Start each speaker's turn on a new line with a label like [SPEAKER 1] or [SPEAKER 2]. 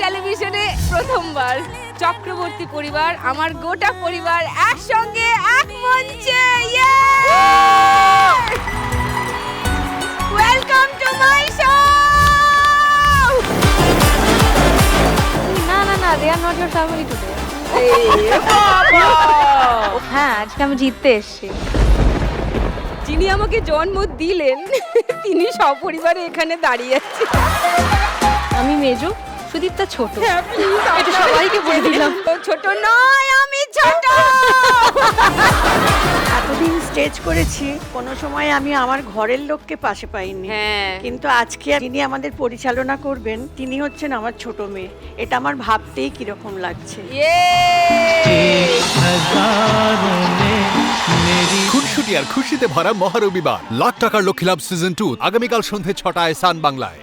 [SPEAKER 1] টেলিভিশনে প্রথমবার। চক্রবর্তী পরিবার আমার গোটা পরিবার একসঙ্গে এক মঞ্চে ওয়েলকাম টু মাই শো
[SPEAKER 2] না না না they are not your family today হ্যাঁ আজকে আমি জিততে এসেছি।
[SPEAKER 1] যিনি আমাকে জন্ম দিলেন তিনি সপরিবারে এখানে দাঁড়িয়ে আছেন।
[SPEAKER 2] আমি মেজো। সুদীপটা ছোট।
[SPEAKER 1] এটা
[SPEAKER 2] সবাইকে বলে দিলাম।
[SPEAKER 1] ছোট নয় আমি ছোট।
[SPEAKER 3] এতদিন স্টেজ করেছি কোনো সময় আমি আমার ঘরের লোককে পাশে পাইনি।
[SPEAKER 1] হ্যাঁ।
[SPEAKER 3] কিন্তু আজকে যিনি আমাদের পরিচালনা করবেন তিনি হচ্ছেন আমার ছোট মেয়ে। এটা আমার ভাবতেই কীরকম লাগছে।
[SPEAKER 4] খুনসুটি আর খুশিতে ভরা মহারবিবার। লাখ টাকার লক্ষ্মী লাভ সিজন টু। আগামীকাল সন্ধে ছটায় সান বাংলায়।